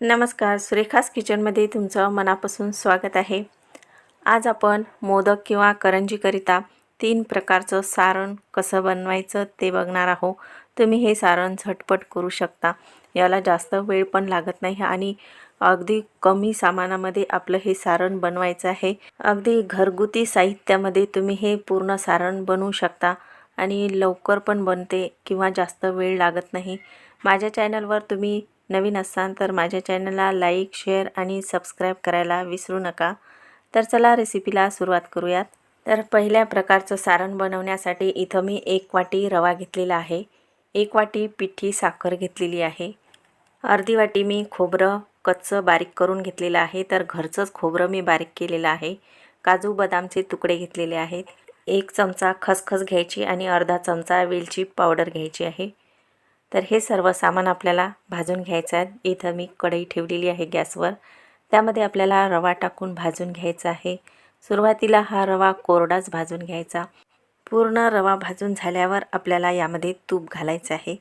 नमस्कार सुरेखास किचनमध्ये तुमचं मनापासून स्वागत आहे. आज आपण मोदक किंवा करंजीकरिता तीन प्रकारचं सारण कसं बनवायचं ते बघणार आहो तुम्ही हे सारण झटपट करू शकता. याला जास्त वेळ पण लागत नाही आणि अगदी कमी सामानामध्ये आपलं हे सारण बनवायचं आहे. अगदी घरगुती साहित्यामध्ये तुम्ही हे पूर्ण सारण बनवू शकता आणि लवकर पण बनते किंवा जास्त वेळ लागत नाही. माझ्या चॅनलवर तुम्ही नवीन असाल तर माझ्या चॅनलला लाईक शेअर आणि सबस्क्राईब करायला विसरू नका. तर चला रेसिपीला सुरुवात करूयात. तर पहिल्या प्रकारचं सारण बनवण्यासाठी इथं मी एक वाटी रवा घेतलेला आहे. एक वाटी पिठी साखर घेतलेली आहे. अर्धी वाटी मी खोबरं कच्चं बारीक करून घेतलेलं आहे. तर घरचंच खोबरं मी बारीक केलेलं आहे. काजू बदामचे तुकडे घेतलेले आहेत. एक चमचा खसखस घ्यायची आणि अर्धा चमचा वेलची पावडर घ्यायची आहे. तर हे सर्व सामान आपल्याला भाजून घ्यायचं आहे. इथं मी कढई ठेवलेली आहे गॅसवर. त्यामध्ये आपल्याला रवा टाकून भाजून घ्यायचा आहे. सुरुवातीला हा रवा कोरडाच भाजून घ्यायचा. पूर्ण रवा भाजून झाल्यावर आपल्याला यामध्ये तूप घालायचं आहे.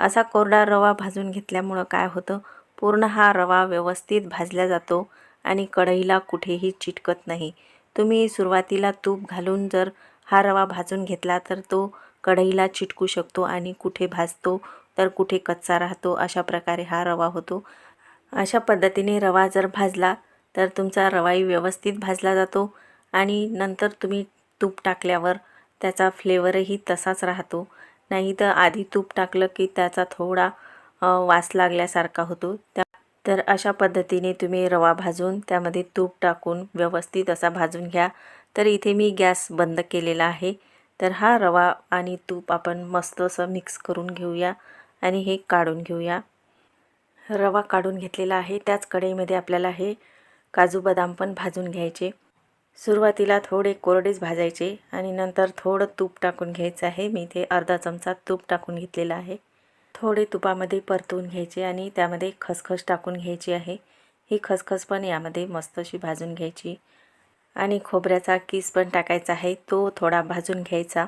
असा कोरडा रवा भाजून घेतल्यामुळं काय होतं? पूर्ण हा रवा व्यवस्थित भाजला जातो आणि कढईला कुठेही चिटकत नाही. तुम्ही सुरुवातीला तूप घालून जर हा रवा भाजून घेतला तर तो कढईला चिटकू शकतो आणि कुठे भाजतो तर कुठे कच्चा राहतो अशा प्रकारे हा रवा होतो. अशा पद्धतीने रवा जर भाजला तर तुमचा रवाही व्यवस्थित भाजला जातो आणि नंतर तुम्ही तूप टाकल्यावर त्याचा फ्लेवरही तसाच राहतो. नाही तर आधी तूप टाकलं की त्याचा थोडा वास लागल्यासारखा होतो. त्या तर अशा पद्धतीने तुम्ही रवा भाजून त्यामध्ये तूप टाकून व्यवस्थित असा भाजून घ्या. तर इथे मी गॅस बंद केलेला आहे. तर हा रवा आणि तूप आपण मस्त असं मिक्स करून घेऊया आणि हे काढून घेऊया. रवा काढून घेतलेला आहे. त्याच कढईमध्ये आपल्याला हे काजू बदाम पण भाजून घ्यायचे. सुरुवातीला थोडे कोरडेच भाजायचे आणि नंतर थोडं तूप टाकून घ्यायचं आहे. मी इथे अर्धा चमचा तूप टाकून घेतलेला आहे. थोडे तुपामध्ये परतवून घ्यायचे आणि त्यामध्ये खसखस टाकून घ्यायची आहे. ही खसखस पण यामध्ये मस्त अशी भाजून घ्यायची. आणि खोबऱ्याचा किस पण टाकायचा आहे तो थोडा भाजून घ्यायचा.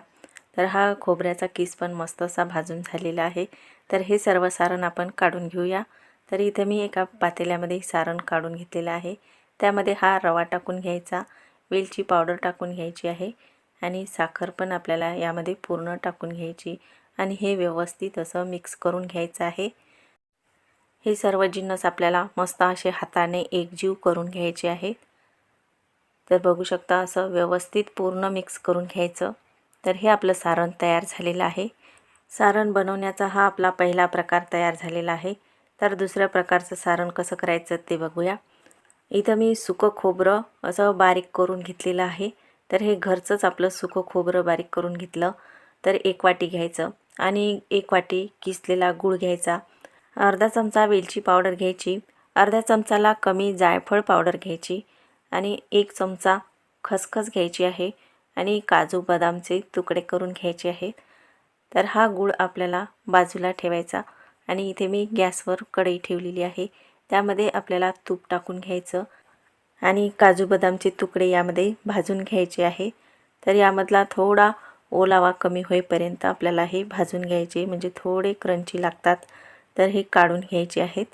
तर हा खोबऱ्याचा किस पण मस्त असा भाजून झालेला आहे. तर हे सर्व सारण आपण काढून घेऊया. तर इथे मी एका पातेल्यामध्ये सारण काढून घेतलेलं आहे. त्यामध्ये हा रवा टाकून घ्यायचा वेलची पावडर टाकून घ्यायची आहे आणि साखर पण आपल्याला यामध्ये पूर्ण टाकून घ्यायची आणि हे व्यवस्थित असं मिक्स करून घ्यायचं आहे. हे सर्व जिन्नस आपल्याला मस्त असे हाताने एकजीव करून घ्यायचे आहे तर बघू शकता असं व्यवस्थित पूर्ण मिक्स करून घ्यायचं. तर हे आपलं सारण तयार झालेलं आहे. सारण बनवण्याचा हा आपला पहिला प्रकार तयार झालेला आहे. तर दुसऱ्या प्रकारचं सारण कसं करायचं ते बघूया. इथं मी सुकं खोबरं असं बारीक करून घेतलेलं आहे. तर हे घरचंच आपलं सुकं खोबरं बारीक करून घेतलं. तर एक वाटी घ्यायचं आणि एक वाटी किसलेला गूळ घ्यायचा. अर्धा चमचा वेलची पावडर घ्यायची. अर्ध्या चमचाला कमी जायफळ पावडर घ्यायची. आणि एक चमचा खसखस घ्यायची आहे आणि काजू बदामचे तुकडे करून घ्यायचे आहेत. तर हा गूळ आपल्याला बाजूला ठेवायचा आणि इथे मी गॅसवर कढई ठेवलेली आहे. त्यामध्ये आपल्याला तूप टाकून घ्यायचं आणि काजू बदामचे तुकडे यामध्ये भाजून घ्यायचे आहे. तर यामधला थोडा ओलावा कमी होईपर्यंत आपल्याला हे भाजून घ्यायचे म्हणजे थोडे क्रंची लागतात. तर हे काढून घ्यायचे आहेत.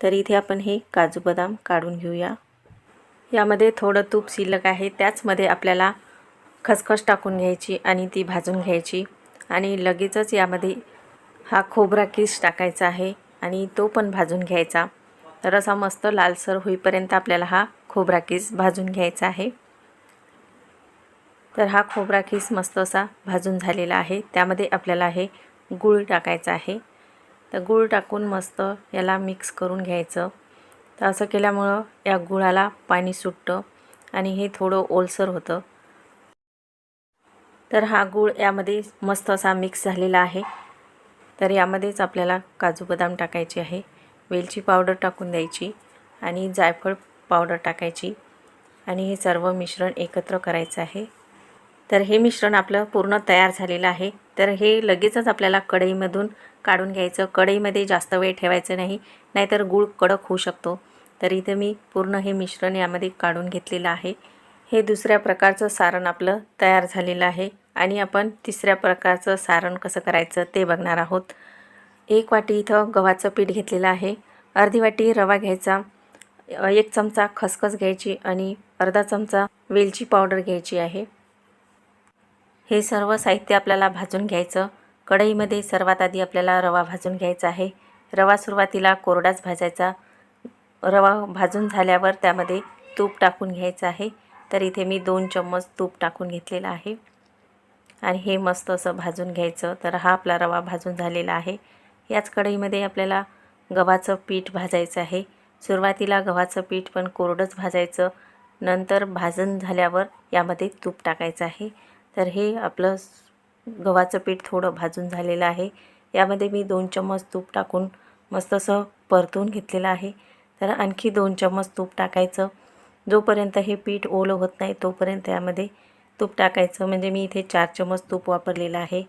तर इथे आपण हे काजू बदाम काढून घेऊया. यामध्ये थोडं तूप शिल्लक आहे. त्याचमध्ये आपल्याला खसखस टाकून घ्यायची आणि ती भाजून घ्यायची. आणि लगेचच यामध्ये हा खोबरा किस टाकायचा आहे आणि तो पण भाजून घ्यायचा. तर असा मस्त लालसर होईपर्यंत आपल्याला हा खोबरा किस भाजून घ्यायचा आहे. तर हा खोबरा किस मस्त असा भाजून झालेला आहे. त्यामध्ये आपल्याला हे गूळ टाकायचा आहे. तर गूळ टाकून मस्त याला मिक्स करून घ्यायचं. तर असं केल्यामुळं या गुळाला पाणी सुटतं आणि हे थोडं ओलसर होतं. तर हा गूळ यामध्ये मस्त असा मिक्स झालेला आहे. तर यामध्येच आपल्याला काजू बदाम टाकायचे आहे. वेलची पावडर टाकून द्यायची आणि जायफळ पावडर टाकायची. आणि हे सर्व मिश्रण एकत्र करायचं आहे. तर हे मिश्रण आपलं पूर्ण तयार झालेलं आहे. तर हे लगेचच आपल्याला कढईमधून काढून घ्यायचं. कढईमध्ये जास्त वेळ ठेवायचं नाही नाहीतर गूळ कडक होऊ शकतो. तर इथे मी पूर्ण हे मिश्रण यामध्ये काढून घेतलेलं आहे. हे दुसऱ्या प्रकारचं सारण आपलं तयार झालेलं आहे आणि आपण तिसऱ्या प्रकारचं सारण कसं करायचं ते बघणार आहोत. एक वाटी इथं गव्हाचं पीठ घेतलेलं आहे. अर्धी वाटी रवा घ्यायचा एक चमचा खसखस घ्यायची आणि अर्धा चमचा वेलची पावडर घ्यायची आहे. हे सर्व साहित्य आपल्याला भाजून घ्यायचं. कढईमध्ये सर्वात आधी आपल्याला रवा भाजून घ्यायचा आहे. रवा सुरुवातीला कोरडाच भाजायचा. रवा भाजून झाल्यावर त्यामध्ये तूप टाकून घ्यायचं आहे. तर इथे मी दोन चम्मच तूप टाकून घेतलेलं आहे. आणि हे मस्त असं भाजून घ्यायचं. तर हा आपला रवा भाजून झालेला आहे. याच कढईमध्ये आपल्याला गव्हाचं पीठ भाजायचं आहे. सुरुवातीला गव्हाचं पीठ पण कोरडंच भाजायचं. नंतर भाजून झाल्यावर यामध्ये तूप टाकायचं आहे. तर हे आपलं गव्हाचं पीठ थोडं भाजून झालेलं आहे. यामध्ये मी दोन चम्मच तूप टाकून मस्त असं परतून घेतलेलं आहे. तर आणखी दोन चम्मच तूप टाकायचं. जोपर्यंत हे पीठ ओलं होत नाही तोपर्यंत यामध्ये तूप टाकायचं. म्हणजे मी इथे चार चम्मच तूप वापरलेलं आहे.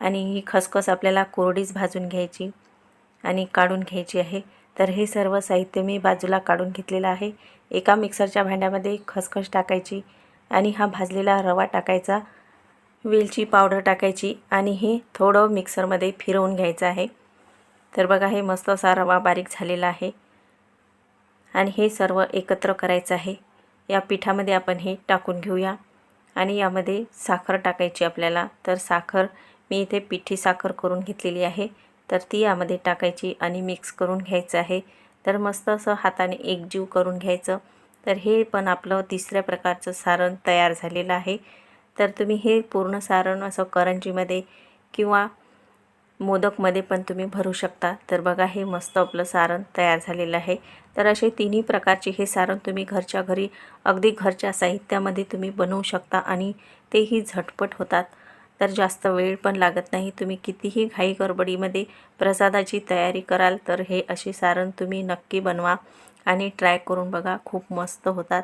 आणि ही खसखस आपल्याला कोरडीच भाजून घ्यायची आणि काढून घ्यायची आहे. तर हे सर्व साहित्य मी बाजूला काढून घेतलेलं आहे. एका मिक्सरच्या भांड्यामध्ये खसखस टाकायची आणि हा भाजलेला रवा टाकायचा. वेलची पावडर टाकायची आणि हे थोडं मिक्सरमध्ये फिरवून घ्यायचं आहे. तर बघा हे मस्त असा रवा बारीक झालेला आहे. आणि हे सर्व एकत्र करायचं आहे. या पिठामध्ये आपण हे टाकून घेऊया. आणि यामध्ये साखर टाकायची आपल्याला. तर साखर मी इथे पिठी साखर करून घेतलेली आहे. तर ती यामध्ये टाकायची आणि मिक्स करून घ्यायचं आहे. तर मस्त असं हाताने एकजीव करून घ्यायचं. तर हे पण आपलं तिसऱ्या प्रकारचं सारण तयार झालेलं आहे. तर तुम्ही हे पूर्ण सारण असं करंजीमध्ये किंवा मोदकमध्ये पण तुम्ही भरू शकता. तर बघा हे मस्त आपलं सारण तयार झालेलं आहे. तर असे तिन्ही प्रकारचे हे सारण तुम्ही घरच्या घरी अगदी घरच्या साहित्यामध्ये तुम्ही बनवू शकता आणि तेही झटपट होतात. तर जास्त वेळ पण लागत नाही. तुम्ही कितीही घाई गडबडीमध्ये प्रसादाची तयारी कराल तर हे असे सारण तुम्ही नक्की बनवा आणि ट्राय करून बघा खूप मस्त होतात.